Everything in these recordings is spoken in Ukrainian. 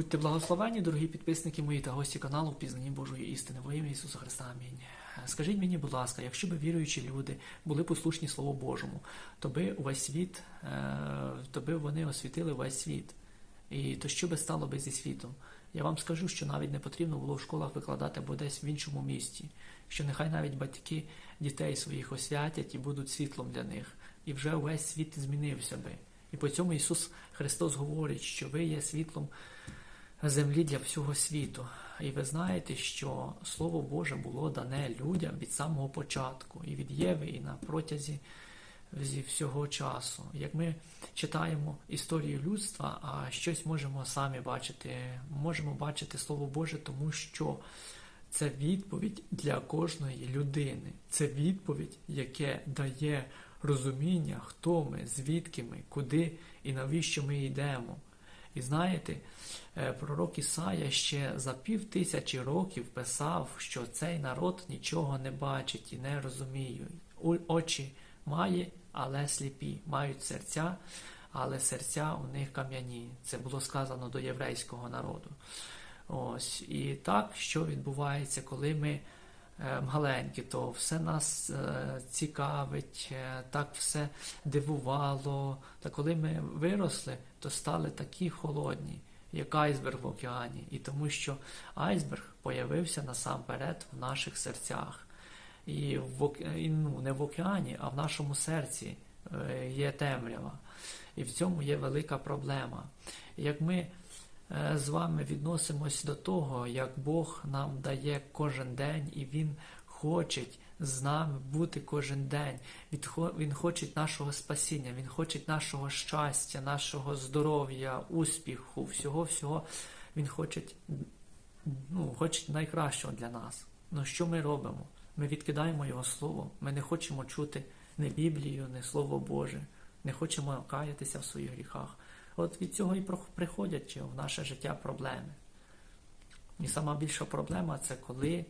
Будьте благословені, дорогі підписники мої та гості каналу Пізнані Божої істини. Во ім'я Ісуса Христа. Амінь. Скажіть мені, будь ласка, якщо би віруючі люди були послушні Слову Божому, то би увесь світ, е, то би вони освітили весь світ. І то що би стало би зі світом? Я вам скажу, що навіть не потрібно було в школах викладати або десь в іншому місті, що нехай навіть батьки дітей своїх освятять і будуть світлом для них, і вже увесь світ змінився би. І по цьому Ісус Христос говорить, що ви є світлом землі для всього світу. І ви знаєте, що Слово Боже було дане людям від самого початку, і від Єви, і на протязі зі всього часу. Як ми читаємо історію людства, а щось можемо самі бачити, можемо бачити Слово Боже, тому що це відповідь для кожної людини. Це відповідь, яке дає розуміння, хто ми, звідки ми, куди і навіщо ми йдемо. І знаєте, е, пророк Ісая ще за пів тисячі років писав, що цей народ нічого не бачить і не розуміє. Очі має, але сліпі, мають серця, але серця у них кам'яні. Це було сказано до єврейського народу. Ось і так, що відбувається, коли ми маленькі, то все нас е, цікавить, е, так все дивувало. Та коли ми виросли, то стали такі холодні, як айсберг в океані. І тому що айсберг появився насамперед в наших серцях. І, в, і, ну, не в океані, а в нашому серці е, є темрява. І в цьому є велика проблема. Як ми е, з вами відносимось до того, як Бог нам дає кожен день, і Він хоче з нами бути кожен день. Він хоче нашого спасіння, Він хоче нашого щастя, нашого здоров'я, успіху, всього-всього. Він хоче, ну, хоче найкращого для нас. Ну що ми робимо? Ми відкидаємо Його Слово, ми не хочемо чути не Біблію, не Слово Боже, не хочемо каятися в своїх гріхах. От від цього і приходять в наше життя проблеми. І сама більша проблема це коли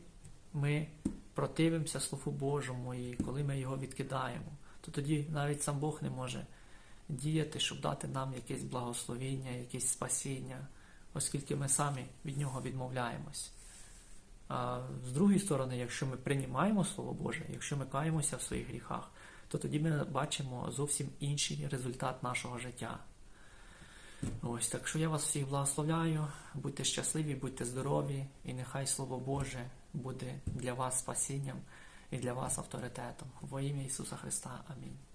ми противимося Слову Божому і коли ми його відкидаємо, то тоді навіть сам Бог не може діяти, щоб дати нам якесь благословіння, якесь спасіння, оскільки ми самі від нього відмовляємось. А з другої сторони, якщо ми приймаємо Слово Боже, якщо ми каємося в своїх гріхах, то тоді ми бачимо зовсім інший результат нашого життя. Ось так що я вас всіх благословляю, будьте щасливі, будьте здорові, і нехай Слово Боже буде для вас спасінням і для вас авторитетом. Во ім'я Ісуса Христа. Амінь.